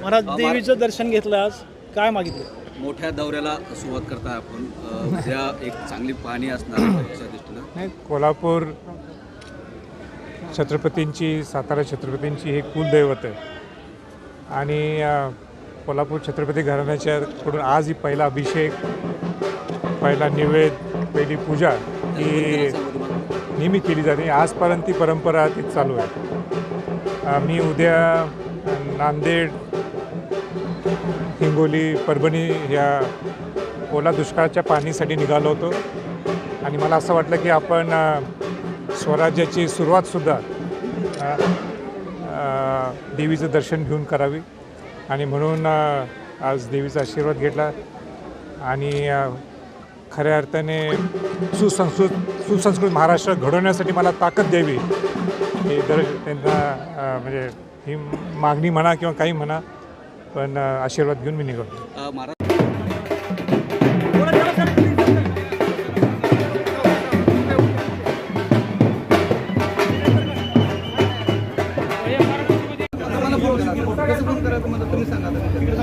महाराज देवीचं दर्शन घेतलं आज. काय मागितलं? मोठ्या दौऱ्याला सुरुवात करताय आपण. अ, उद्या एक चांगली पाणी असणार आहे परीक्षा दृष्टीनं. नाही. कोल्हापूर छत्रपतींची सातारा छत्रपतींची हे कुलदैवत आहे. आणि अ, कोल्हापूर छत्रपती घराण्याच्याकडून आज ही पहिला अभिषेक पहिला निवेद पहिली पूजा ही नेहमी केली जाते. आजपर्यंत ती परंपरा ती चालू आहे. अ, मी उद्या नांदेड हिंगोली परभणी ह्या ओला दुष्काळाच्या पाणीसाठी निघालो होतो. आणि मला असं वाटलं की आपण स्वराज्याची सुरुवातसुद्धा देवीचं दर्शन घेऊन करावी. आणि म्हणून आज देवीचा आशीर्वाद घेतला. आणि खऱ्या अर्थाने सुसंस्कृत सुसंस्कृत महाराष्ट्र घडवण्यासाठी मला ताकद द्यावी. हे दर त्यांना म्हणजे ही मागणी म्हणा किंवा काही म्हणा पण आशीर्वाद घेऊन मी निघतो तुम्ही